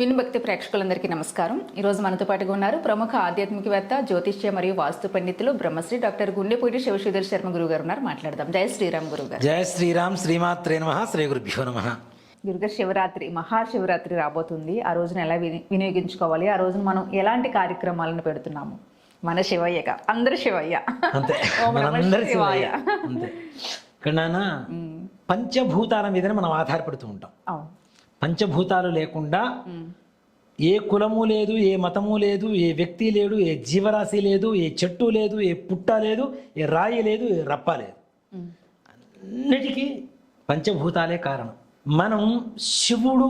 వినుభక్తి ప్రేక్షకులందరికీ నమస్కారం. ఈరోజు మనతో పాటుగా ఉన్నారు ప్రముఖ ఆధ్యాత్మికవేత్త జ్యోతిష్య మరియు వాస్తు పండితులు బ్రహ్మశ్రీ డాక్టర్ గుండెపూడి శివశ్రీధర్ శర్మ గురువు గారు ఉన్నారు. మాట్లాడదాం. జయ శ్రీరామ్ గురువు గారు జయ శ్రీరామ్. శ్రీమాత్రే నమ. శ్రీ గురుభ్యో నమ. గురుగారు శివరాత్రి మహాశివరాత్రి రాబోతుంది. ఆ రోజున ఎలా విని- వినియోగించుకోవాలి? ఆ రోజున మనం ఎలాంటి కార్యక్రమాలను పెడుతున్నాము? మన శివయ్యగా అందరు శివయ్య. శివయ్య. ఇక్కడ పంచభూతాల మీదనే మనం ఆధారపడుతూ ఉంటాం. అవును. పంచభూతాలు లేకుండా. ఏ కులము లేదు ఏ మతము లేదు ఏ వ్యక్తి లేడు ఏ జీవరాశి లేదు ఏ చెట్టు లేదు ఏ పుట్ట లేదు ఏ రాయి లేదు ఏ రప్ప లేదు. అన్నిటికీ పంచభూతాలే కారణం మనం శివుడు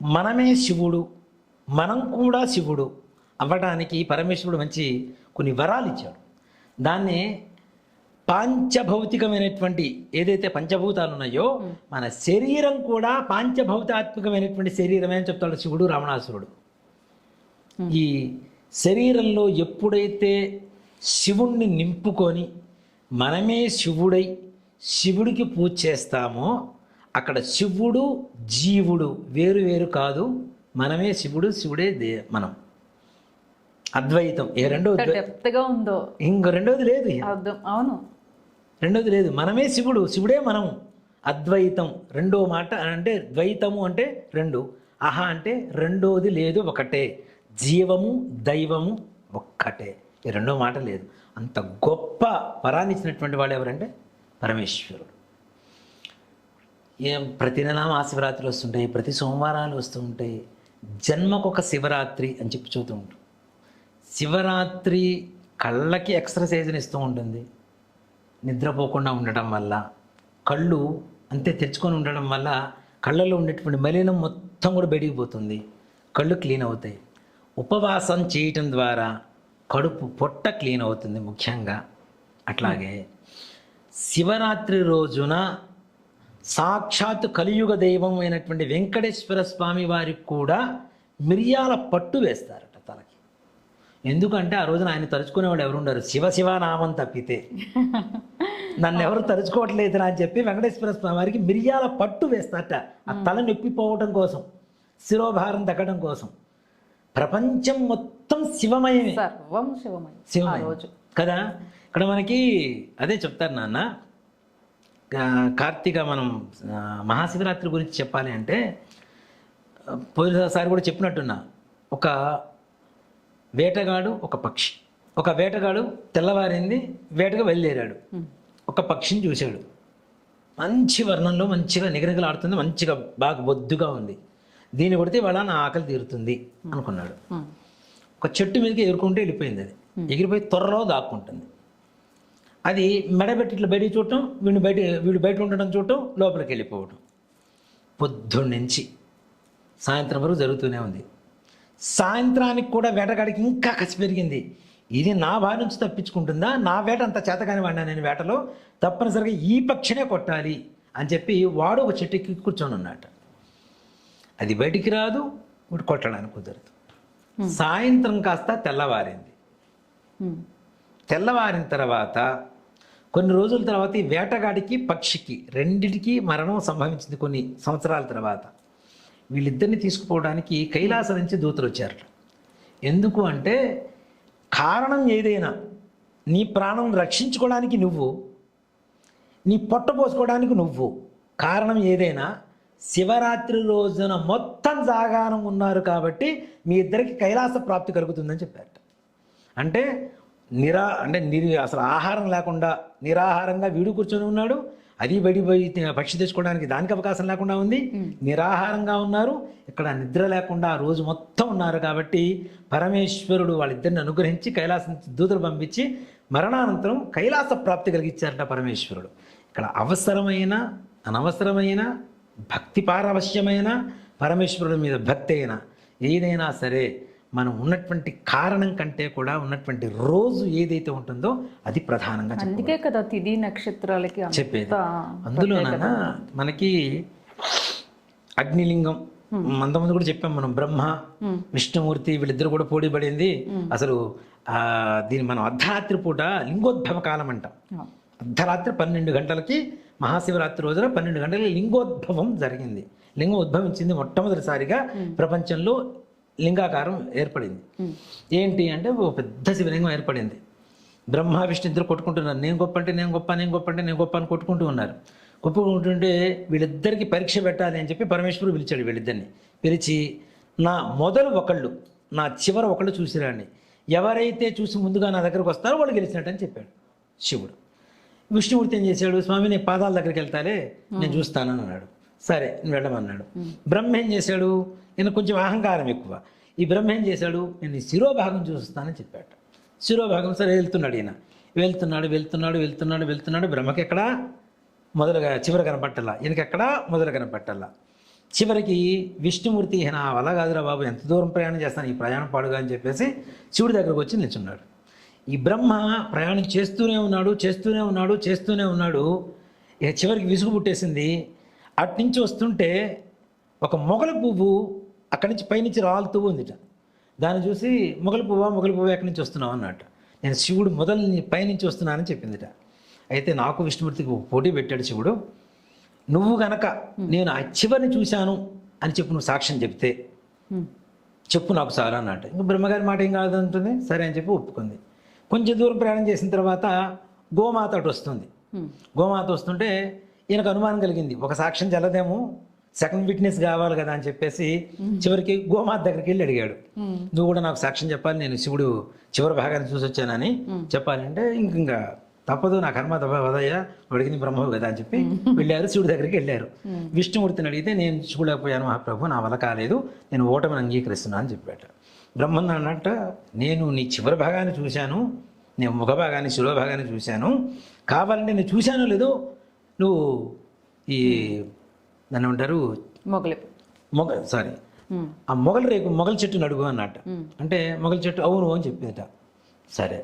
మనమే శివుడు మనం కూడా శివుడు అవ్వడానికి పరమేశ్వరుడు మంచి కొన్ని వరాలు ఇచ్చాడు దాన్ని పాంచభౌతికమైనటువంటి ఏదైతే పంచభూతాలు ఉన్నాయో మన శరీరం కూడా పాంచభౌతాత్మకమైనటువంటి శరీరమే అని చెప్తాడు శివుడు రావణాసురుడు. ఈ శరీరంలో ఎప్పుడైతే శివుణ్ణి నింపుకొని మనమే శివుడై శివుడికి పూజ చేస్తామో అక్కడ శివుడు జీవుడు వేరు వేరు కాదు మనమే శివుడు శివుడే దే మనం. అద్వైతం. ఏ రెండో ఎంత డెప్త్గా ఉందో? ఇంకో రెండోది లేదు అవును. రెండోది లేదు. మనమే శివుడు. శివుడే మనము. అద్వైతం. రెండో మాట అంటే ద్వైతము అంటే రెండు. అహ అంటే రెండోది లేదు ఒకటే. జీవము దైవము ఒక్కటే. ఈ రెండో మాట లేదు. అంత గొప్ప వరాన్ని ఇచ్చినటువంటి వాడు ఎవరంటే? పరమేశ్వరుడు. ఏం ప్రతి నెల మహాశివరాత్రి వస్తుంటాయి ప్రతి సోమవారాలు వస్తూ ఉంటాయి. జన్మకొక శివరాత్రి అని చెప్పి చూతూ ఉంటాం శివరాత్రి కళ్ళకి ఎక్సర్సైజ్ని ఇస్తూ ఉంటుంది. నిద్రపోకుండా ఉండటం వల్ల కళ్ళు అంతే తెచ్చుకొని ఉండడం వల్ల కళ్ళలో ఉండేటువంటి మలినం మొత్తం కూడా బయటికి కళ్ళు క్లీన్ అవుతాయి. ఉపవాసం చేయటం ద్వారా కడుపు పొట్ట క్లీన్ అవుతుంది ముఖ్యంగా. అట్లాగే శివరాత్రి రోజున సాక్షాత్ కలియుగ దైవం అయినటువంటి వెంకటేశ్వర స్వామి వారికి కూడా మిరియాల పట్టు వేస్తారట. ఎందుకంటే ఆ రోజున ఆయన తలుచుకునే వాళ్ళు ఎవరు ఉండరు శివ శివ నామం తప్పితే. నన్ను ఎవరు తలుచుకోవట్లేదు అని చెప్పి వెంకటేశ్వర స్వామి వారికి మిరియాల పట్టు వేస్తారట. ఆ తల నొప్పి పోవటం కోసం శిరోభారం తగ్గడం కోసం. ప్రపంచం మొత్తం శివమయమే. సర్వం శివమయం శివమయం. కదా? ఇక్కడ మనకి అదే చెప్తారు నాన్న. కార్తీక మనం మహాశివరాత్రి గురించి చెప్పాలి అంటే పోయినసారి కూడా చెప్పినట్టున్నా. ఒక వేటగాడు ఒక పక్షి. ఒక వేటగాడు తెల్లవారింది వేటగా బయలుదేరాడు. ఒక పక్షిని చూశాడు. మంచి వర్ణంలో మంచిగా నిగనిగలాడుతుంది మంచిగా బాగా బొద్దుగా ఉంది. దీన్ని కొడితే వాళ్ళ నా ఆకలి తీరుతుంది అనుకున్నాడు. ఒక చెట్టు మీదకి ఎగురుకుంటే వెళ్ళిపోయింది అది. ఎగిరిపోయి త్వరలో దాక్కుంటుంది. అది మెడబెట్టి ఇట్లా బయటికి చూడటం వీడు బయట వీడు బయట ఉండడం చూడటం లోపలికి వెళ్ళిపోవటం. పొద్దున్న నుంచి సాయంత్రం వరకు జరుగుతూనే ఉంది. సాయంత్రానికి కూడా వేటగాడికి ఇంకా కసి పెరిగింది. ఇది నా బారి నుంచి తప్పించుకుంటుందా? నా వేట అంత చేతగాని వాడినా నేను వేటలో? తప్పనిసరిగా ఈ పక్షినే కొట్టాలి అని చెప్పి వాడు ఒక చెట్టు ఎక్కి కూర్చొని ఉన్నట్ట అది బయటికి రాదు వీడు కొట్టడానికి కుదరదు. సాయంత్రం కాస్త తెల్లవారింది. తెల్లవారిన తర్వాత కొన్ని రోజుల తర్వాత ఈ వేటగాడికి పక్షికి రెండిటికి మరణం సంభవించింది కొన్ని సంవత్సరాల తర్వాత. వీళ్ళిద్దరిని తీసుకుపోవడానికి కైలాసం నుంచి దూతలు వచ్చారట ఎందుకు అంటే కారణం ఏదైనా నీ ప్రాణం రక్షించుకోవడానికి నువ్వు నీ పొట్ట పోసుకోవడానికి నువ్వు కారణం ఏదైనా శివరాత్రి రోజున మొత్తం జాగారం ఉన్నారు కాబట్టి మీ ఇద్దరికి కైలాస ప్రాప్తి కలుగుతుందని చెప్పారట అంటే నిరా అంటే నిరి అసలు ఆహారం లేకుండా నిరాహారంగా వీడు కూర్చొని ఉన్నాడు అది బడిపోయి పక్షి తెచ్చుకోవడానికి దానికి అవకాశం లేకుండా ఉంది. నిరాహారంగా ఉన్నారు. ఇక్కడ నిద్ర లేకుండా ఆ రోజు మొత్తం ఉన్నారు కాబట్టి పరమేశ్వరుడు వాళ్ళిద్దరిని అనుగ్రహించి కైలాసం దూతలు పంపించి మరణానంతరం కైలాస ప్రాప్తి కలిగించారట పరమేశ్వరుడు. ఇక్కడ అవసరమైన అనవసరమైన భక్తి పారవశ్యమైన పరమేశ్వరుడి మీద భక్తి అయినా ఏదైనా సరే మనం ఉన్నటువంటి కారణం కంటే కూడా ఉన్నటువంటి రోజు ఏదైతే ఉంటుందో అది ప్రధానంగా అందుకే కదా తిథి నక్షత్రాలకి చెప్పేది. అందులోన మనకి అగ్నిలింగం అంతమంది కూడా చెప్పాం మనం బ్రహ్మ. విష్ణుమూర్తి వీళ్ళిద్దరు కూడా పోటీ పడింది అసలు ఆ దీన్ని మనం అర్ధరాత్రి పూట లింగోద్భవ కాలం అంటాం. అర్ధరాత్రి పన్నెండు గంటలకి మహాశివరాత్రి రోజున పన్నెండు గంటలకి లింగోద్భవం జరిగింది. లింగం ఉద్భవించింది మొట్టమొదటిసారిగా ప్రపంచంలో లింగాకారం ఏర్పడింది. ఏంటి అంటే ఓ పెద్ద శివలింగం ఏర్పడింది. బ్రహ్మ విష్ణు ఇద్దరు కొట్టుకుంటున్నారు. నేను గొప్ప అంటే నేను గొప్ప నేను గొప్ప అంటే నేను గొప్ప అని కొట్టుకుంటూ ఉన్నారు. కొట్టుకుంటుంటే వీళ్ళిద్దరికి పరీక్ష పెట్టాలి అని చెప్పి పరమేశ్వరుడు పిలిచాడు వీళ్ళిద్దరిని. పిలిచి నా మొదలు ఒకళ్ళు నా చివర ఒకళ్ళు చూసిరాండి. ఎవరైతే చూసి ముందుగా నా దగ్గరకు వస్తారో వాళ్ళు గెలిచినట్టు అని చెప్పాడు శివుడు. విష్ణుమూర్తి ఏం చేశాడు స్వామి నేను పాదాల దగ్గరికి వెళ్తాలే నేను చూస్తానని అన్నాడు. సరే వెళ్ళమన్నాడు. బ్రహ్మ ఏం చేశాడు? ఈయన కొంచెం అహంకారం ఎక్కువ. ఈ బ్రహ్మ ఏం చేశాడు? నేను ఈ శిరోభాగం చూస్తానని చెప్పాడు. శిరోభాగం సరే వెళ్తున్నాడు ఈయన. వెళ్తున్నాడు వెళ్తున్నాడు వెళ్తున్నాడు వెళ్తున్నాడు. బ్రహ్మకి ఎక్కడ? మొదలుగా చివరి కనపట్టాల. ఈయనకి ఎక్కడ? మొదలు కనపట్టాల. చివరికి విష్ణుమూర్తి ఈయన వల్ల కాదురా బాబు ఎంత దూరం ప్రయాణం చేస్తాను? ఈ ప్రయాణం పాడుగా అని చెప్పేసి శివుడి దగ్గరకు వచ్చి నిల్చున్నాడు. ఈ బ్రహ్మ ప్రయాణం చేస్తూనే ఉన్నాడు చేస్తూనే ఉన్నాడు చేస్తూనే ఉన్నాడు. ఇక చివరికి విసుగు పుట్టేసింది? అట్నుంచి వస్తుంటే ఒక మొగల పువ్వు అక్కడి నుంచి పైనుంచి రాలుతూ ఉందిట. దాన్ని చూసి మొగల పువ్వా మొగల పువ్వు ఎక్కడి నుంచి వస్తున్నావు అన్నట్టు. నేను శివుడు మొదలు పైనుంచి వస్తున్నానని చెప్పిందిట. అయితే నాకు విష్ణుమూర్తికి పోటీ పెట్టాడు శివుడు. నువ్వు గనక నేను ఆ చివరిని చూశాను అని చెప్పు నువ్వు సాక్ష్యం చెప్తే. చెప్పు నాకు చాలా అన్నట్టు. ఇంకా బ్రహ్మగారి మాట ఏం కాదంటుంది సరే అని చెప్పి ఒప్పుకుంది. కొంచెం దూరం ప్రయాణం చేసిన తర్వాత గోమాత అటు వస్తుంది. గోమాత వస్తుంటే ఈయనకు అనుమానం కలిగింది. ఒక సాక్ష్యం చెల్లదేమో సెకండ్ విట్నెస్ కావాలి కదా అని చెప్పేసి చివరికి గోమాత దగ్గరికి వెళ్ళి అడిగాడు. నువ్వు కూడా నాకు సాక్ష్యం చెప్పాలి నేను శివుడు చివరి భాగాన్ని చూసి వచ్చానని చెప్పాలంటే ఇంక ఇంకా తప్పదు నా కర్మ తప్పదయ్యా అడిగింది బ్రహ్మవు కదా అని చెప్పి వెళ్ళారు శివుడి దగ్గరికి వెళ్ళారు. విష్ణుమూర్తిని అడిగితే నేను చూడకపోయాను మహాప్రభు నా వల్ల కాలేదు నేను ఓటమిని అంగీకరిస్తున్నాను అని చెప్పాడు బ్రహ్మన్ అన్నట్ట నేను నీ చివరి భాగాన్ని చూశాను నేను ముఖ భాగాన్ని శిలో భాగాన్ని చూశాను కావాలంటే నేను చూశానో లేదో నువ్వు ఈ దాన్ని ఉంటారు మొగలి. మొగ సారీ ఆ మొగల రేపు మొగల చెట్టుని అడుగు అన్నట్ట అంటే మొగల చెట్టు అవును అని చెప్పిందట సరే.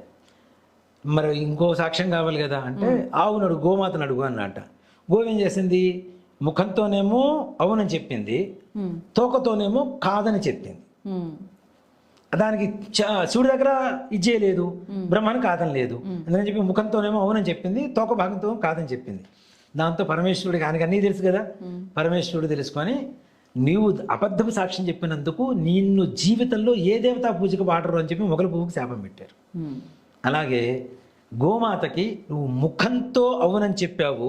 మరి ఇంకో సాక్ష్యం కావాలి కదా అంటే ఆవును అడుగు గోమాతను అడుగు అన్నట్ట గోవు ఏం చేసింది? ముఖంతోనేమో అవునని చెప్పింది. తోకతోనేమో కాదని చెప్పింది. దానికి శివుడి దగ్గర ఇచ్చేయలేదు బ్రహ్మని కాదని లేదు. అందుకని చెప్పి ముఖంతోనేమో అవునని చెప్పింది. తోక భాగంతో కాదని చెప్పింది. దాంతో పరమేశ్వరుడికి ఆయనకి అన్నీ తెలుసు కదా? పరమేశ్వరుడు తెలుసుకొని నీవు అబద్ధపు సాక్ష్యం చెప్పినందుకు నిన్ను జీవితంలో ఏ దేవతా పూజకు వాడరు అని చెప్పి మొగల పువ్వుకి శాపం పెట్టారు. అలాగే గోమాతకి నువ్వు ముఖంతో అవునని చెప్పావు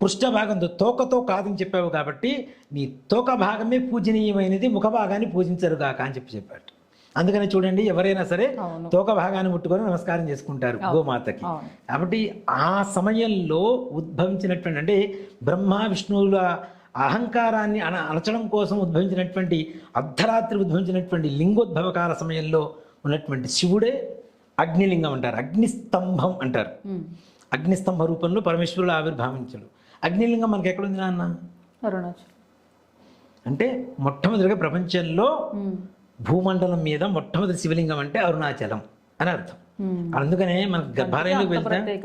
పృష్ఠ భాగంతో తోకతో కాదని చెప్పావు కాబట్టి నీ తోక భాగమే పూజనీయమైనది ముఖ భాగాన్ని పూజించరు కాక అని చెప్పి చెప్పాడు. అందుకని చూడండి ఎవరైనా సరే. తోక భాగాన్ని ముట్టుకొని నమస్కారం చేసుకుంటారు గోమాతకి. కాబట్టి ఆ సమయంలో ఉద్భవించినటువంటి అంటే బ్రహ్మ విష్ణువుల అహంకారాన్ని అణ అణచడం కోసం ఉద్భవించినటువంటి అర్ధరాత్రి ఉద్భవించినటువంటి లింగోద్భవకాల సమయంలో ఉన్నటువంటి శివుడే అగ్నిలింగం అంటారు. అగ్నిస్తంభం అంటారు. అగ్నిస్తంభ రూపంలో పరమేశ్వరుడు ఆవిర్భావించాడు. అగ్నిలింగం మనకి ఎక్కడుంది నాన్న? అరుణాచల్. అంటే మొట్టమొదటిగా ప్రపంచంలో భూమండలం మీద మొట్టమొదటి శివలింగం అంటే అరుణాచలం అని అర్థం. అందుకనే మనకు గర్భాలయంలోకి వెళ్తే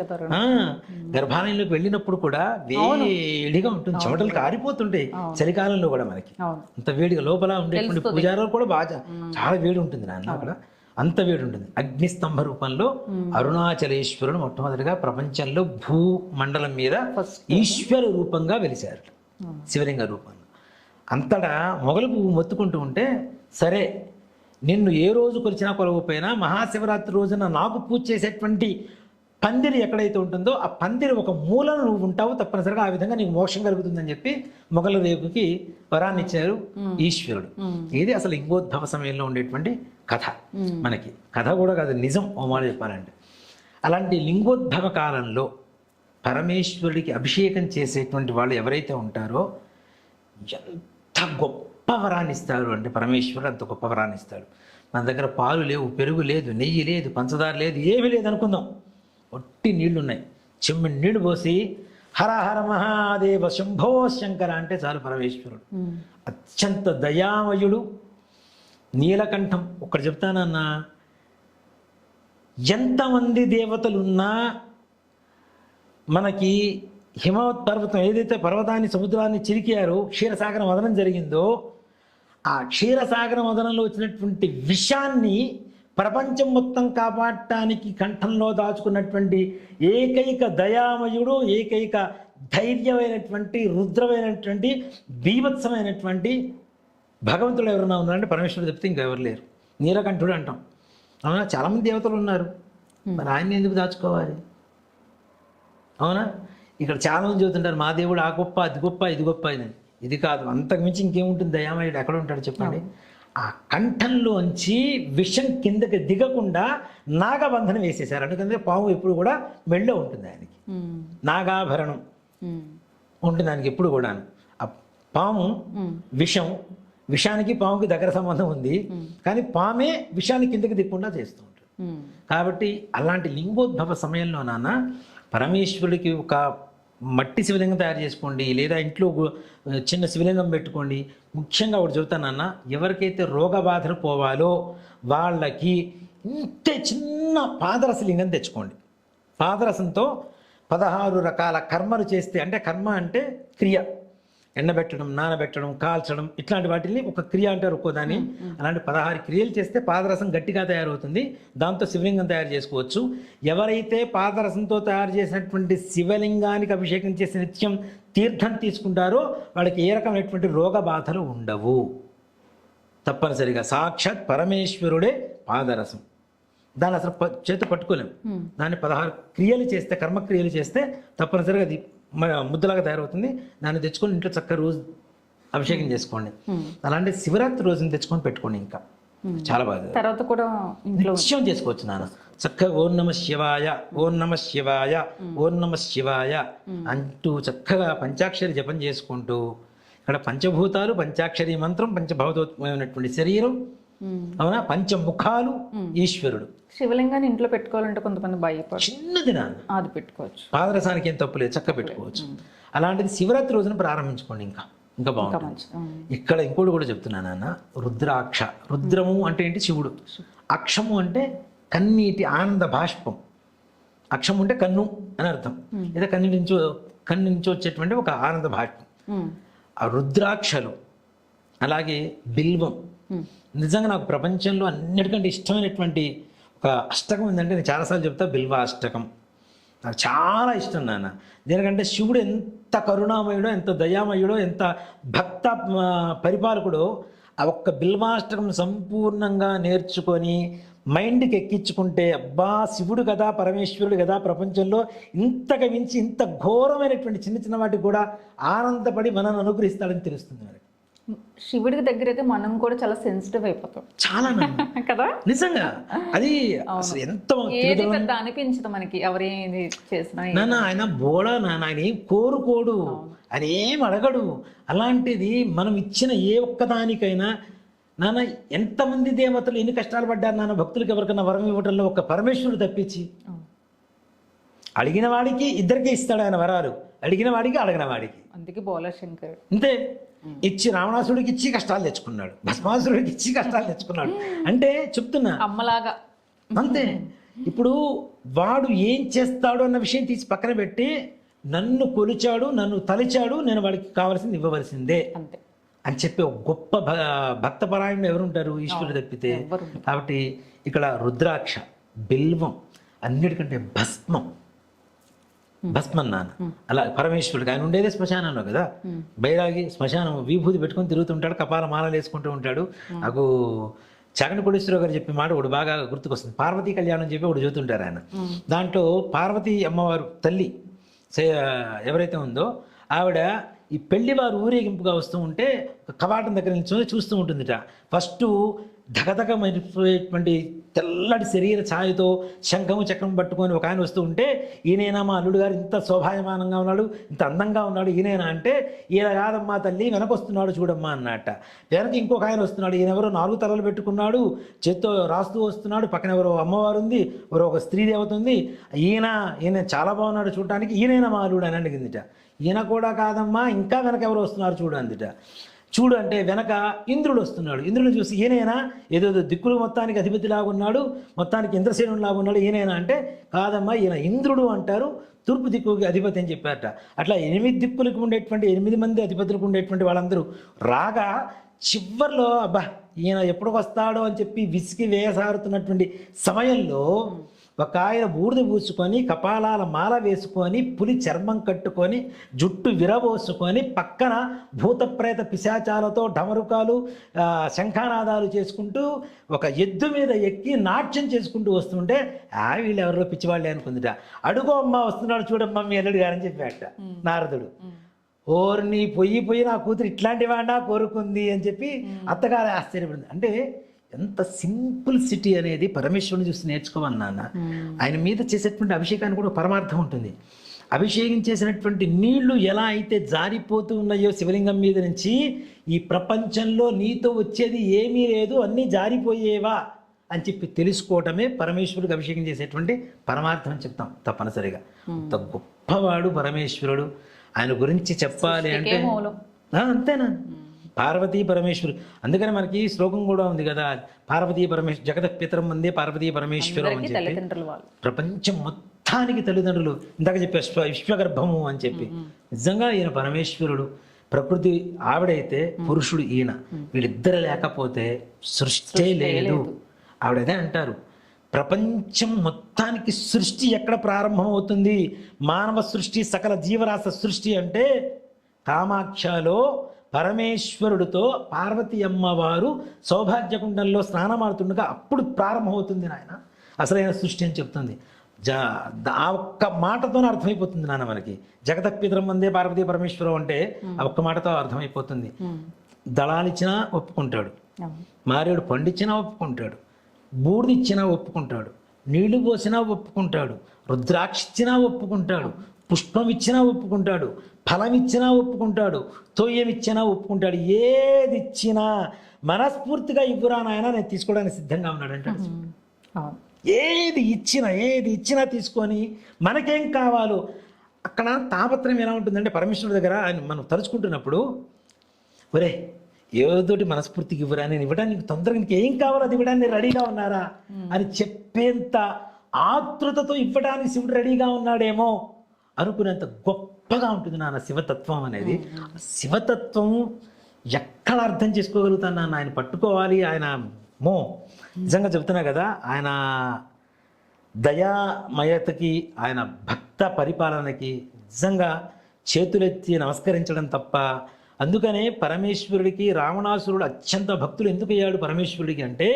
గర్భాలయంలోకి వెళ్ళినప్పుడు కూడా వేడిగా ఉంటుంది. చెమటలు కారిపోతుంటాయి చలికాలంలో కూడా మనకి. అంత వేడిగా లోపల ఉండేటువంటి పూజారులు కూడా బాగా చాలా వేడి ఉంటుంది నాన్న అక్కడ. అంత వేడి ఉంటుంది అగ్నిస్తంభ రూపంలో అరుణాచలేశ్వరుడు మొట్టమొదటిగా ప్రపంచంలో భూ మండలం మీద ఈశ్వర రూపంగా వెలిశారు. శివలింగ రూపంలో. అంతటా మొగలు పువ్వు మొత్తుకుంటూ ఉంటే సరే నిన్ను ఏ రోజు కొలిచినా కొలవకపోయినా మహాశివరాత్రి రోజున నాకు పూజ చేసేటువంటి పందిరి ఎక్కడైతే ఉంటుందో ఆ పందిరి ఒక మూలన నువ్వు ఉంటావు తప్పనిసరిగా ఆ విధంగా నీకు మోక్షం కలుగుతుందని చెప్పి మొగల రేపుకి వరాన్ని ఇచ్చారు ఈశ్వరుడు. ఇది అసలు లింగోద్భవ సమయంలో ఉండేటువంటి కథ. మనకి కథ కూడా కాదు నిజం ఓ మాట చెప్పాలంటే. అలాంటి లింగోద్భవ కాలంలో పరమేశ్వరుడికి అభిషేకం చేసేటువంటి వాళ్ళు ఎవరైతే ఉంటారో ఎంత గొప్ప వరాన్ని ఇస్తారు అంటే పరమేశ్వరుడు అంత గొప్ప వరాన్ని ఇస్తాడు మన దగ్గర పాలు లేవు పెరుగు లేదు నెయ్యి లేదు పంచదార లేదు ఏమీ లేదు అనుకుందాం. ఒట్టి నీళ్ళు ఉన్నాయి చెమ్మిడి నీళ్ళు పోసి హర హర మహాదేవ శంభో శంకర అంటే చాలు పరమేశ్వరుడు. అత్యంత దయామయుడు నీలకంఠం. ఒకటి చెప్తానన్నా ఎంతమంది దేవతలున్నా మనకి హిమవత్ పర్వతం ఏదైతే పర్వతాన్ని సముద్రాన్ని చిరికారో క్షీరసాగర మదనం జరిగిందో ఆ క్షీరసాగర మదనంలో వచ్చినటువంటి విషాన్ని ప్రపంచం మొత్తం కాపాడటానికి కంఠంలో దాచుకున్నటువంటి ఏకైక దయామయుడు ఏకైక ధైర్యమైనటువంటి రుద్రమైనటువంటి బీభత్సమైనటువంటి భగవంతుడు ఎవరైనా ఉన్నారంటే పరమేశ్వరుడు చెప్తే ఇంకెవరు లేరు. నీలకంఠుడు అంటాం. అవునా? చాలామంది దేవతలు ఉన్నారు. మరి ఆయన్ని ఎందుకు దాచుకోవాలి? అవునా? ఇక్కడ చాలా మంది చెబుతుంటారు మా దేవుడు ఆ గొప్ప అది గొప్ప ఇది గొప్ప అని. ఇది కాదు అంతకు మించి ఇంకేముంటుంది? దయామయుడు ఎక్కడ ఉంటాడు చెప్పండి? ఆ కంఠంలోంచి విషం కిందకి దిగకుండా నాగబంధనం వేసేశారు. అందుకనే పాము ఎప్పుడు కూడా మెళ్ళో ఉంటుంది ఆయనకి. నాగాభరణం ఉంటుంది దానికి ఎప్పుడు కూడాను. ఆ పాము విషం విషానికి పాముకి దగ్గర సంబంధం ఉంది. కానీ పామే విషాన్ని కిందకి దిక్కుండా చేస్తూ ఉంటుంది. కాబట్టి అలాంటి లింగోద్భవ సమయంలో నాన్న పరమేశ్వరుడికి ఒక మట్టి శివలింగం తయారు చేసుకోండి లేదా ఇంట్లో చిన్న శివలింగం పెట్టుకోండి. ముఖ్యంగా ఒకటి చెబుతానన్న ఎవరికైతే రోగ బాధలు పోవాలో వాళ్ళకి ఇంతే చిన్న పాదరస లింగం తెచ్చుకోండి. పాదరసంతో పదహారు రకాల కర్మలు చేస్తే అంటే కర్మ అంటే క్రియ. ఎండబెట్టడం నానబెట్టడం కాల్చడం ఇట్లాంటి వాటిని ఒక క్రియ అంటారు ఒక్కో దాన్ని. అలాంటి పదహారు క్రియలు చేస్తే పాదరసం గట్టిగా తయారవుతుంది. దాంతో శివలింగం తయారు చేసుకోవచ్చు. ఎవరైతే పాదరసంతో తయారు చేసినటువంటి శివలింగానికి అభిషేకం చేసి నిత్యం తీర్థం తీసుకుంటారో వాళ్ళకి ఏ రకమైనటువంటి రోగ బాధలు ఉండవు. తప్పనిసరిగా సాక్షాత్ పరమేశ్వరుడే పాదరసం. దాన్ని అసలు చేతి పట్టుకోలేం. Hmm. దాన్ని పదహారు క్రియలు చేస్తే కర్మక్రియలు చేస్తే తప్పనిసరిగా అది ముద్దలాగా తయారవుతుంది. దాన్ని తెచ్చుకొని ఇంట్లో చక్కగా రోజు అభిషేకం చేసుకోండి. Hmm. అలాంటి శివరాత్రి రోజున తెచ్చుకొని పెట్టుకోండి ఇంకా. చాలా బాగా తర్వాత కూడా నిత్యం చేసుకోవచ్చు నాన్న. చక్కగా ఓం నమ శివాయ ఓం నమ శివాయ ఓం నమ శివాయ అంటూ చక్కగా పంచాక్షరి జపం చేసుకుంటూ ఇక్కడ పంచభూతాలు పంచాక్షరి మంత్రం పంచభౌతమైనటువంటి శరీరం. అవునా? పంచముఖాలు ఈశ్వరుడు. శివలింగాన్ని ఇంట్లో పెట్టుకోవాలంటే కొంతమంది భయపడు చిన్నది నాన్న అది పెట్టుకోవచ్చు. పాదరసానికి ఏం తప్పులేదు చక్క పెట్టుకోవచ్చు. అలాంటిది శివరాత్రి రోజున ప్రారంభించుకోండి ఇంకా. ఇంకా బాగుంటుంది. ఇక్కడ ఇంకోటి కూడా చెప్తున్నాను నాన్న రుద్రాక్ష. రుద్రము అంటే ఏంటి? శివుడు. అక్షము అంటే కన్నీటి ఆనంద బాష్పం. అక్షం అంటే కన్ను అని అర్థం. లేదా కన్ను నుంచి కన్ను నుంచి వచ్చేటువంటి ఒక ఆనంద బాష్పం. ఆ రుద్రాక్షలు అలాగే బిల్వం. నిజంగా నాకు ప్రపంచంలో అన్నిటికంటే ఇష్టమైనటువంటి ఒక అష్టకం ఏంటంటే నేను చాలాసార్లు చెప్తా బిల్వ అష్టకం. నాకు చాలా ఇష్టం నాన్న. దీనికంటే శివుడు ఎంత కరుణామయుడో ఎంత దయామయుడో ఎంత భక్త పరిపాలకుడో ఆ ఒక్క బిల్వాష్టకం సంపూర్ణంగా నేర్చుకొని మైండ్కి ఎక్కించుకుంటే అబ్బా శివుడు కదా పరమేశ్వరుడు కదా ప్రపంచంలో ఇంతకు మించి ఇంత ఘోరమైనటువంటి చిన్న చిన్న వాటికి కూడా ఆనందపడి మనల్ని అనుగ్రహిస్తాడని తెలుస్తుంది మనకి. శివుడికి దగ్గర అయితే మనం కూడా చాలా సెన్సిటివ్ అయిపోతాం. చాలా కదా? నిజంగా. అది అసలు ఎంత ఏది పెద్ద అనిపించదు మనకి. ఎవరేది చేసినా నాన్న ఆయన బోడ నాన్న ఆయన ఏం కోరుకోడు. ఆయన ఏం అడగడు. అలాంటిది మనం ఇచ్చిన ఏ ఒక్కదానికైనా నాన్న ఎంతమంది దేవతలు ఎన్ని కష్టాలు పడ్డారు నాన్న? భక్తులకు ఎవరికైనా వరం ఇవ్వటంలో ఒక పరమేశ్వరుడు తప్పించి. అడిగిన వాడికి ఇద్దరికే ఇస్తాడు ఆయన వరాలు. అడిగిన వాడికి అడగిన వాడికి. అందుకే బోలా శంకర్ అంతే. ఇచ్చి రావణాసుడికి ఇచ్చి కష్టాలు తెచ్చుకున్నాడు. భస్మాసుడికి ఇచ్చి కష్టాలు తెచ్చుకున్నాడు. అంటే చెప్తున్నా. అమ్మలాగా. అంతే. ఇప్పుడు వాడు ఏం చేస్తాడు అన్న విషయం తీసి పక్కన పెట్టి నన్ను కొలిచాడు నన్ను తలిచాడు నేను వాడికి కావాల్సింది ఇవ్వవలసిందే అంతే. అని చెప్పి ఒక గొప్ప భ భక్తపరాయణుడు ఎవరుంటారు ఈశ్వరుడు తప్పితే? కాబట్టి ఇక్కడ రుద్రాక్ష బిల్వం అన్నిటికంటే భస్మం. భస్మం నాన్న. అలా పరమేశ్వరుడికి ఆయన ఉండేదే శ్మశానంలో కదా? బైరాగి శ్మశానం విభూతి పెట్టుకొని తిరుగుతుంటాడు కపాల మాలలు వేసుకుంటూ ఉంటాడు. నాకు చగని కోటేశ్వరరావు గారు చెప్పే మాట ఒకటి బాగా గుర్తుకొస్తుంది. పార్వతీ కళ్యాణం చెప్పి ఒకటి చూస్తుంటారు ఆయన. దాంట్లో పార్వతీ అమ్మవారు తల్లి ఎవరైతే ఉందో ఆవిడ ఈ పెళ్ళి వారు ఊరేగింపుగా వస్తూ ఉంటే కవాటం దగ్గర నుంచి చూస్తూ ఉంటుందిట. ఫస్ట్ ధగధగమైనటువంటి తెల్లటి శరీర ఛాయతో శంఖము చక్రం పట్టుకొని ఒక ఆయన వస్తూ ఉంటే ఈయనైనా మా అల్లుడు గారు? ఇంత శోభాయమానంగా ఉన్నాడు ఇంత అందంగా ఉన్నాడు ఈయనైనా? అంటే ఈయన కాదమ్మా తల్లి వెనకొస్తున్నాడు చూడమ్మా అన్నట్ట. వెనక ఇంకొక ఆయన వస్తున్నాడు ఈయన ఎవరో నాలుగు తలలు పెట్టుకున్నాడు చేత్తో రాస్తూ వస్తున్నాడు పక్కన ఎవరో అమ్మవారు ఉంది ఎవరో ఒక స్త్రీ దేవత ఉంది. ఈయన ఈయన చాలా బాగున్నాడు చూడటానికి ఈయనైనా మా అల్లుడు? అని అడిగిందిట. ఈయన కూడా కాదమ్మా ఇంకా వెనక ఎవరు వస్తున్నారు చూడు అందిట చూడు అంటే వెనక ఇంద్రుడు వస్తున్నాడు. ఇంద్రుడిని చూసి ఈయనైనా? ఏదో దిక్కులు మొత్తానికి అధిపతిలాగా ఉన్నాడు మొత్తానికి ఇంద్రసేనులాగా ఉన్నాడు ఈయనైనా అంటే కాదమ్మా ఈయన ఇంద్రుడు అంటారు తూర్పు దిక్కుకి అధిపతి అని చెప్పారట. అట్లా ఎనిమిది దిక్కులకు ఉండేటువంటి ఎనిమిది మంది అధిపతులకు ఉండేటువంటి వాళ్ళందరూ రాగా చివర్లో అబ్బా ఈయన ఎప్పుడు వస్తాడో అని చెప్పి విసిగి వేయసారుతున్నటువంటి సమయంలో ఒక ఆయన బూడిద పూసుకొని కపాలాల మాల వేసుకొని పులి చర్మం కట్టుకొని జుట్టు విరబోసుకొని పక్కన భూతప్రేత పిశాచాలతో డమరుకాలు ఆ, శంఖానాదాలు చేసుకుంటూ ఒక ఎద్దు మీద ఎక్కి నాట్యం చేసుకుంటూ వస్తుంటే ఆ వీళ్ళు ఎవరిలో పిచ్చివాళ్ళే అనుకుందిట. అడుగో అమ్మ వస్తున్నాడు చూడమ్మా మీ అల్లుడు గారని చెప్పాట నారదుడు. ఓర్ని పొయ్యి పొయ్యి నా కూతురు ఇట్లాంటి వాడా కోరుకుంది అని చెప్పి అత్తగారు ఆశ్చర్యపడింది. అంటే ఎంత సింపుల్ సిటీ అనేది పరమేశ్వరుని చూసి నేర్చుకోమని నాన్న. ఆయన మీద చేసేటువంటి అభిషేకానికి కూడా పరమార్థం ఉంటుంది. అభిషేకం చేసినటువంటి నీళ్ళు ఎలా అయితే జారిపోతూ ఉన్నాయో శివలింగం మీద నుంచి ఈ ప్రపంచంలో నీతో వచ్చేది ఏమీ లేదు అన్నీ జారిపోయేవా అని చెప్పి తెలుసుకోవటమే పరమేశ్వరుడికి అభిషేకం చేసేటువంటి పరమార్థం అని చెప్తాం తప్పనిసరిగా. అంత గొప్పవాడు పరమేశ్వరుడు. ఆయన గురించి చెప్పాలి అంటే అంతేనా? పార్వతీ పరమేశ్వరు. అందుకని మనకి శ్లోకం కూడా ఉంది కదా పార్వతీ పరమేశ్వర జగత పితరం మందే పార్వతీ పరమేశ్వరం అని చెప్పి. ప్రపంచం మొత్తానికి తల్లిదండ్రులు. ఇందాక చెప్పే విశ్వ విశ్వగర్భము అని చెప్పి. నిజంగా ఈయన పరమేశ్వరుడు. ప్రకృతి ఆవిడైతే పురుషుడు ఈయన. వీళ్ళిద్దరు లేకపోతే సృష్టి లేదు. ఆవిడదే అంటారు ప్రపంచం మొత్తానికి సృష్టి ఎక్కడ ప్రారంభం అవుతుంది మానవ సృష్టి సకల జీవరాశ సృష్టి అంటే కామాఖ్యలో పరమేశ్వరుడితో పార్వతి అమ్మవారు సౌభాగ్యకుండంలో స్నానమాడుతుండగా అప్పుడు ప్రారంభమవుతుంది నాయన. అసలైన సృష్టి అని చెప్తుంది. జా ఆ ఒక్క మాటతోనే అర్థమైపోతుంది నాన్న మనకి. జగతపితరం మందే పార్వతీ పరమేశ్వరం అంటే ఆ ఒక్క మాటతో అర్థమైపోతుంది. దళాలిచ్చినా ఒప్పుకుంటాడు. మారేడు పండిచ్చినా ఒప్పుకుంటాడు. బూడిదిచ్చినా ఒప్పుకుంటాడు. నీళ్ళు పోసినా ఒప్పుకుంటాడు. రుద్రాక్ష ఇచ్చినా ఒప్పుకుంటాడు. పుష్పం ఇచ్చినా ఒప్పుకుంటాడు ఫలం ఇచ్చినా ఒప్పుకుంటాడు తోయం ఇచ్చినా ఒప్పుకుంటాడు ఏది ఇచ్చినా మనస్ఫూర్తిగా ఇవ్వరా నాయన నేను తీసుకోవడానికి సిద్ధంగా ఉన్నాడు అంటాడు ఏది ఇచ్చినా ఏది ఇచ్చినా తీసుకొని మనకేం కావాలో అక్కడ తాపత్రయం ఎలా ఉంటుందంటే పరమేశ్వరుడి దగ్గర ఆయన మనం తలుచుకుంటున్నప్పుడు ఒరే ఏదోటి మనస్ఫూర్తికి ఇవ్వరా నేను ఇవ్వడానికి తొందరగా నీకు ఏం కావాలో అది ఇవ్వడానికి రెడీగా ఉన్నారా అని చెప్పేంత ఆతృతతో ఇవ్వడానికి శివుడు రెడీగా ఉన్నాడేమో అనుకునేంత గొప్పగా ఉంటుంది నాన్న శివతత్వం అనేది. శివతత్వం ఎక్కడ అర్థం చేసుకోగలుగుతాను నాన్న? ఆయన పట్టుకోవాలి ఆయన మో. నిజంగా చెప్తున్నా కదా ఆయన దయామయతకి ఆయన భక్త పరిపాలనకి నిజంగా చేతులెత్తి నమస్కరించడం తప్ప అందుకనే పరమేశ్వరుడికి రావణాసురుడు అత్యంత భక్తులు ఎందుకు అయ్యాడు పరమేశ్వరుడికి అంటే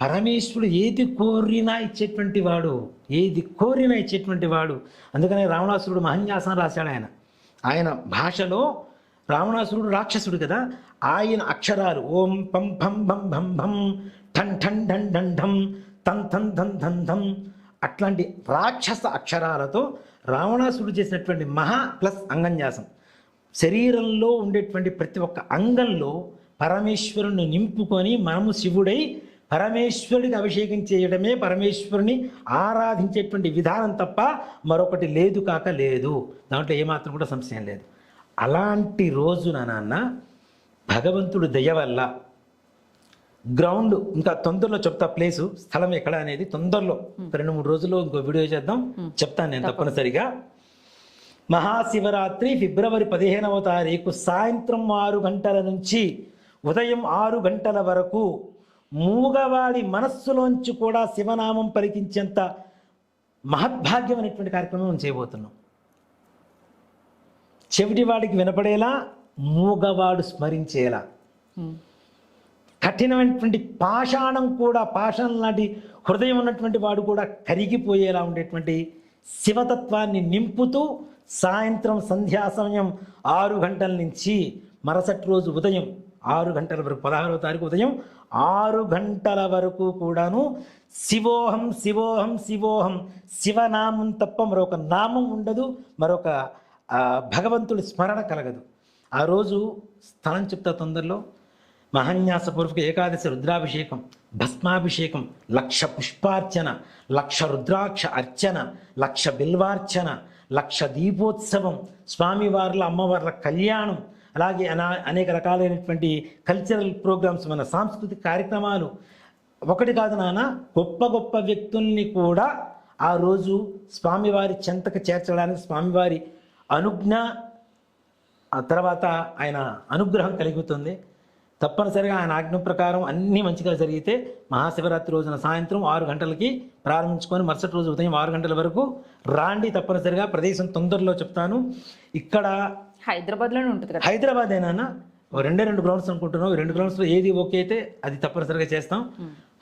పరమేశ్వరుడు ఏది కోరినా ఇచ్చేటువంటి వాడు ఏది కోరినా ఇచ్చేటువంటి వాడు. అందుకనే రావణాసురుడు మహన్యాసం రాశాడు ఆయన. ఆయన భాషలో రావణాసురుడు రాక్షసుడు కదా ఆయన అక్షరాలు ఓం పం భం భం భం భం ఠన్ ఠన్ ఢన్ ఢన్ ఢం తన్ థం ధన్ ధన్ ధం అట్లాంటి రాక్షస అక్షరాలతో రావణాసురుడు చేసినటువంటి మహా ప్లస్ అంగన్యాసం. శరీరంలో ఉండేటువంటి ప్రతి ఒక్క అంగంలో పరమేశ్వరుని నింపుకొని మనము శివుడై పరమేశ్వరుడికి అభిషేకం చేయడమే పరమేశ్వరుని ఆరాధించేటువంటి విధానం తప్ప మరొకటి లేదు కాక లేదు. దాంట్లో ఏమాత్రం కూడా సంశయం లేదు. అలాంటి రోజున నాన్న భగవంతుడు దయ వల్ల గ్రౌండ్ ఇంకా తొందరలో చెప్తా ప్లేసు స్థలం ఎక్కడ అనేది తొందరలో రెండు మూడు రోజుల్లో ఇంకో వీడియో చేద్దాం. చెప్తాను నేను తప్పనిసరిగా. మహాశివరాత్రి ఫిబ్రవరి పదిహేనవ తారీఖు సాయంత్రం ఆరు గంటల నుంచి ఉదయం ఆరు గంటల వరకు మూగవాడి మనస్సులోంచి కూడా శివనామం పలికించేంత మహద్భాగ్యం అనేటువంటి కార్యక్రమం మనం చేయబోతున్నాం చెవిటివాడికి వినపడేలా మూగవాడు స్మరించేలా. కఠినమైనటువంటి పాషాణం కూడా పాషాణం లాంటి హృదయం ఉన్నటువంటి వాడు కూడా కరిగిపోయేలా ఉండేటువంటి శివతత్వాన్ని నింపుతూ సాయంత్రం సంధ్యా సమయం ఆరు గంటల నుంచి మరుసటి రోజు ఉదయం ఆరు గంటల వరకు పదహారవ తారీఖు ఉదయం ఆరు గంటల వరకు కూడాను శివోహం శివోహం శివోహం శివనామం తప్ప మరొక నామం ఉండదు మరొక భగవంతుడి స్మరణ కలగదు. ఆ రోజు స్థలం చెప్తా తొందరలో మహాన్యాసపూర్వక ఏకాదశి రుద్రాభిషేకం భస్మాభిషేకం లక్ష పుష్పార్చన లక్ష రుద్రాక్ష అర్చన లక్ష బిల్వార్చన లక్ష దీపోత్సవం స్వామివార్ల అమ్మవార్ల కళ్యాణం అలాగే అనా అనేక రకాలైనటువంటి కల్చరల్ ప్రోగ్రామ్స్ మన సాంస్కృతిక కార్యక్రమాలు. ఒకటి కాదు నాన్న గొప్ప గొప్ప వ్యక్తుల్ని కూడా ఆ రోజు స్వామివారి చెంతకు చేర్చడానికి స్వామివారి అనుజ్ఞ ఆ తర్వాత ఆయన అనుగ్రహం కలుగుతుంది. తప్పనిసరిగా ఆయన ఆజ్ఞ ప్రకారం అన్నీ మంచిగా జరిగితే మహాశివరాత్రి రోజున సాయంత్రం ఆరు గంటలకి ప్రారంభించుకొని మరుసటి రోజు ఉదయం ఆరు గంటల వరకు రాండి తప్పనిసరిగా. ప్రదేశం తొందరలో చెప్తాను. ఇక్కడ హైదరాబాద్లోనే ఉంటుంది కదా. హైదరాబాద్ ఏనా ఓ రెండే రెండు గ్రౌండ్స్ అనుకుంటున్నాం ఈ రెండు గ్రౌండ్స్లో ఏది ఓకే అయితే అది తప్పనిసరిగా చేస్తాం.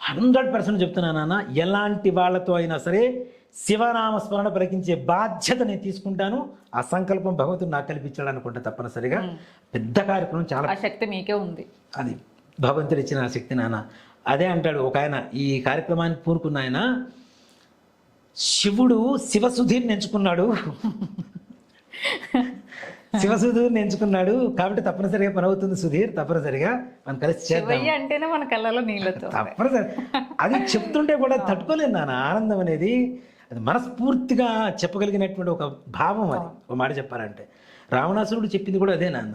హండ్రెడ్ పర్సెంట్ చెప్తున్నానన్న ఎలాంటి వాళ్ళతో అయినా సరే శివనామ స్మరణ పలికించే బాధ్యత నేను తీసుకుంటాను. ఆ సంకల్పం భగవంతుడు నాకు కల్పించాడు అనుకుంటా తప్పనిసరిగా. పెద్ద కార్యక్రమం చాలా ఆ శక్తి మీకే ఉంది. అది భగవంతుడు ఇచ్చిన శక్తి నాన్న. అదే అంటాడు ఒక ఆయన ఈ కార్యక్రమానికి పూనుకున్న ఆయన శివుడు శివసుధీర్ని ఎంచుకున్నాడు. శివసుధీర్ని ఎంచుకున్నాడు కాబట్టి తప్పనిసరిగా పని అవుతుంది సుధీర్. తప్పనిసరిగా మనం కలిసి చేద్దాం. అంటేనే మన కళ్ళలో నీళ్ళతో తప్పనిసరి. అది చెప్తుంటే కూడా తట్టుకోలేను నాన్న. ఆనందం అనేది అది మనస్ఫూర్తిగా చెప్పగలిగినటువంటి ఒక భావం అది. ఒక మాట చెప్పాలంటే. రావణాసురుడు చెప్పింది కూడా అదే నాన్న.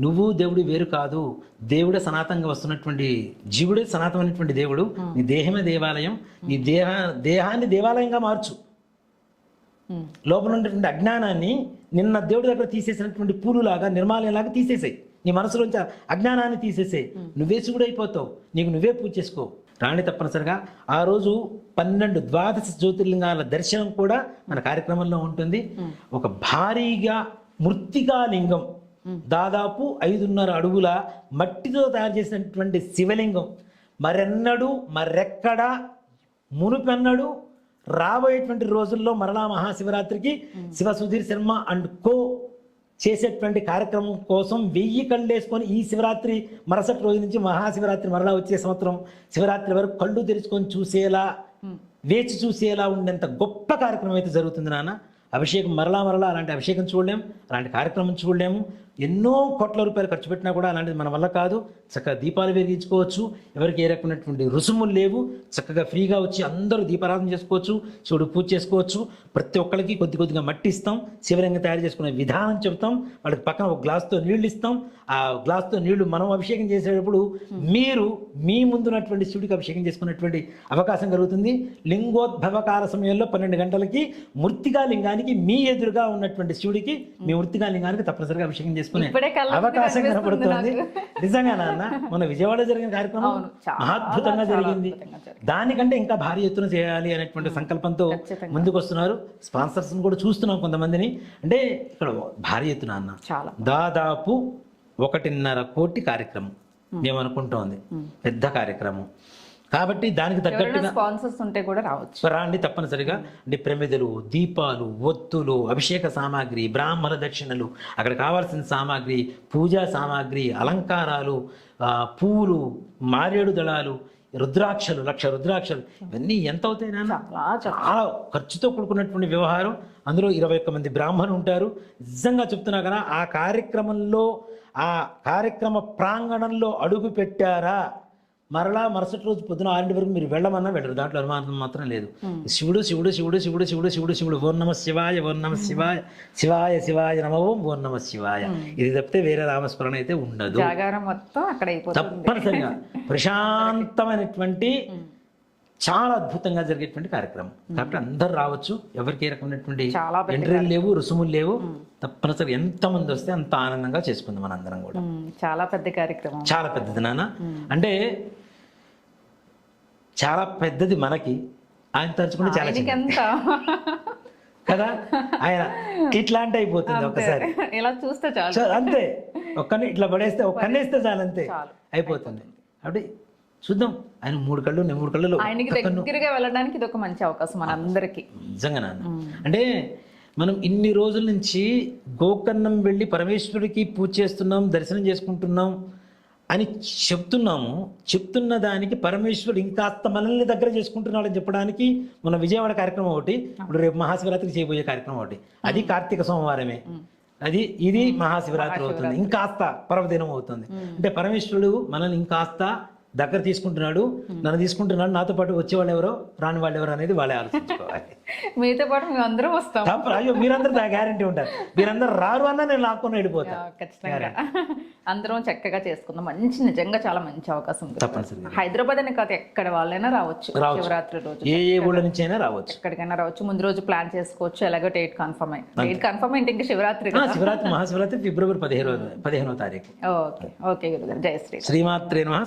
నువ్వు దేవుడు వేరు కాదు. దేవుడే సనాతనంగా వస్తున్నటువంటి జీవుడే సనాతనమైనటువంటి దేవుడు. నీ దేహమే దేవాలయం. నీ దేహ దేహాన్ని దేవాలయంగా మార్చు. లోపల ఉన్నటువంటి అజ్ఞానాన్ని నిన్న దేవుడి దగ్గర తీసేసినటువంటి పూలులాగా నిర్మాల్యంలాగా తీసేసాయి. నీ మనసులోంచి అజ్ఞానాన్ని తీసేసాయి. నువ్వే శివుడు అయిపోతావు నీకు నువ్వే పూజ చేసుకో. రాణి తప్పనిసరిగా ఆ రోజు పన్నెండు ద్వాదశ జ్యోతిర్లింగాల దర్శనం కూడా మన కార్యక్రమంలో ఉంటుంది. ఒక భారీగా మృత్తికా లింగం. దాదాపు ఐదున్నర అడుగుల మట్టితో తయారు చేసినటువంటి శివలింగం. మరెన్నడూ మరెక్కడా మునుపెన్నడు రాబోయేటువంటి రోజుల్లో మరలా మహాశివరాత్రికి శివ సుధీర్ శర్మ అండ్ కో చేసేటువంటి కార్యక్రమం కోసం వెయ్యి కళ్ళేసుకొని ఈ శివరాత్రి మరుసటి రోజు నుంచి మహాశివరాత్రి మరలా వచ్చే సంవత్సరం శివరాత్రి వరకు కళ్ళు తెరుచుకొని చూసేలా వేచి చూసేలా ఉండేంత గొప్ప కార్యక్రమం అయితే జరుగుతుంది నాన్న. అభిషేకం మరలా మరలా అలాంటి అభిషేకం చూడలేం అలాంటి కార్యక్రమం చూడలేము. ఎన్నో కోట్ల రూపాయలు ఖర్చు పెట్టినా కూడా అలాంటిది మన వల్ల కాదు. చక్కగా దీపాలు వెలిగించుకోవచ్చు. ఎవరికి ఏ రకమైనటువంటి రుసుములు లేవు. చక్కగా ఫ్రీగా వచ్చి అందరూ దీపారాధన చేసుకోవచ్చు శివుడు పూజ చేసుకోవచ్చు. ప్రతి ఒక్కరికి కొద్ది కొద్దిగా మట్టి ఇస్తాం. శివలింగం తయారు చేసుకునే విధానం చెప్తాం వాళ్ళకి పక్కన ఒక గ్లాస్తో నీళ్ళు ఇస్తాం. ఆ గ్లాస్తో నీళ్ళు మనం అభిషేకం చేసేటప్పుడు మీరు మీ ముందున్నటువంటి శివుడికి అభిషేకం చేసుకున్నటువంటి అవకాశం కలుగుతుంది. లింగోద్భవ కాల సమయంలో పన్నెండు గంటలకి మృత్తిగా లింగానికి మీ ఎదురుగా ఉన్నటువంటి శివుడికి మీ మృత్తిగా లింగానికి తప్పనిసరిగా అభిషేకం చేసుకునే కళ్ళకు అవకాశం కనిపిస్తుంది కనబడుతుంది. నిజంగా నాన్న మన విజయవాడ జరిగిన కార్యక్రమం అద్భుతంగా జరిగింది. దానికంటే ఇంకా భారీ ఎత్తున చేయాలి అనేటువంటి సంకల్పంతో. ముందుకు వస్తున్నారు స్పాన్సర్స్ కూడా చూస్తున్నాం కొంతమందిని. అంటే ఇక్కడ భారీ ఎత్తున అన్న. దాదాపు ఒకటిన్నర కోటి కార్యక్రమం మేము అనుకుంటోంది పెద్ద కార్యక్రమం. కాబట్టి దానికి తగ్గట్టుగా స్పాన్సర్స్ ఉంటే కూడా రావచ్చు. రాండి తప్పనిసరిగా. అంటే ప్రమిదలు దీపాలు ఒత్తులు అభిషేక సామాగ్రి బ్రాహ్మణ దక్షిణలు అక్కడ కావాల్సిన సామాగ్రి పూజా సామాగ్రి అలంకారాలు పువ్వులు మారేడు దళాలు రుద్రాక్షలు లక్ష రుద్రాక్షలు ఇవన్నీ ఎంత అవుతాయి నాన్న? చాలా ఖర్చుతో కూడుకున్నటువంటి వ్యవహారం. అందులో ఇరవై ఒక్క మంది బ్రాహ్మణులు ఉంటారు. నిజంగా చెప్తున్నా కదా ఆ కార్యక్రమంలో ఆ కార్యక్రమ ప్రాంగణంలో అడుగు పెట్టారా మరలా మరుసటి రోజు పొద్దున ఆరింటి వరకు మీరు వెళ్ళమన్నా వెళ్ళరు. దాంట్లో అనుమానం మాత్రం లేదు. శివుడు శివుడు శివుడు శివుడు శివుడు శివుడు శివుడు. ఓం నమ శివాయ ఓం నమ శివాయ శివాయ శివాయ నమ ఓం ఓం నమ శివాయ. ఇది తప్పితే వేరే నామస్మరణ అయితే ఉండదు. మొత్తం అక్కడ తప్పనిసరిగా ప్రశాంతమైనటువంటి చాలా అద్భుతంగా జరిగేటువంటి కార్యక్రమం. కాబట్టి అందరు రావచ్చు. ఎవరికి ఏ రకమైనటువంటి ఎంట్రీలు లేవు రుసుములు లేవు. తప్పనిసరిగా ఎంతమంది వస్తే అంత ఆనందంగా చేసుకుందాం మనందరం కూడా. చాలా పెద్ద కార్యక్రమం. చాలా పెద్దది నాన్న. అంటే చాలా పెద్దది మనకి. ఆయన తలుచుకుంటే చాలా కదా? ఆయన ఇట్లాంటి అయిపోతుంది ఒకసారి. ఇలా చూస్తే చాలు. అంతే. ఒక్కని ఇట్లా పడేస్తే ఒక్క కన్నేస్తే చాలు అంతే. అయిపోతుంది. కాబట్టి చూద్దాం. ఆయన మూడు కళ్ళు నేను మూడు కళ్ళు ఆయనకి దగ్గరగా వెళ్ళడానికి ఇది ఒక మంచి అవకాశం మనందరికి నిజంగా నాన్న. అంటే మనం ఇన్ని రోజుల నుంచి గోకర్ణం వెళ్ళి పరమేశ్వరుడికి పూజ చేస్తున్నాం దర్శనం చేసుకుంటున్నాం. అని చెప్తున్నాము. చెప్తున్న దానికి పరమేశ్వరుడు ఇంకాస్త మనల్ని దగ్గర చేసుకుంటున్నాడని చెప్పడానికి మన విజయవాడ కార్యక్రమం ఒకటి ఇప్పుడు రేపు మహాశివరాత్రికి చేయబోయే కార్యక్రమం ఒకటి. అది కార్తీక సోమవారమే. అది ఇది మహాశివరాత్రి అవుతుంది. ఇంకాస్త పర్వదినం అవుతుంది. అంటే పరమేశ్వరుడు మనల్ని ఇంకాస్త దగ్గర తీసుకుంటున్నాడు నన్ను తీసుకుంటున్నాడు నాతో పాటు వచ్చేవాళ్ళు ఎవరో రాని వాళ్ళు ఎవరో అనేది వాళ్ళే ఆలోచించుకోవాలి. మీతో పాటు మేము అందరం వస్తాం అయ్యో మీరందరూ దా గ్యారంటీ ఉంటారు. మీరందరూ రారు అన్నా నేను లాక్కొని వెళ్ళిపోతా. ఖచ్చితంగా. అందరం చక్కగా చేసుకుందాం. మంచి నిజంగా చాలా మంచి అవకాశం ఉంది. తప్పనిసరిగా. హైదరాబాద్ అనే కాదు ఎక్కడ వాళ్ళైనా రావచ్చు. శివరాత్రి రోజు. ఏ ఏ ఊళ్ళ నుంచి అయినా రావచ్చు. ఎక్కడికైనా రావచ్చు. ముందు రోజు ప్లాన్ చేసుకోవచ్చు. ఎలాగో డేట్ కన్ఫర్మ్ అయ్యి డేట్ కన్ఫర్మ్ అయింది ఇంకా శివరాత్రి శివరాత్రి మహాశివరాత్రి ఫిబ్రవరి పదిహేను పదిహేనో తారీఖు. ఓకే ఓకే గురుగారు. జయ శ్రీ శ్రీమాత్రే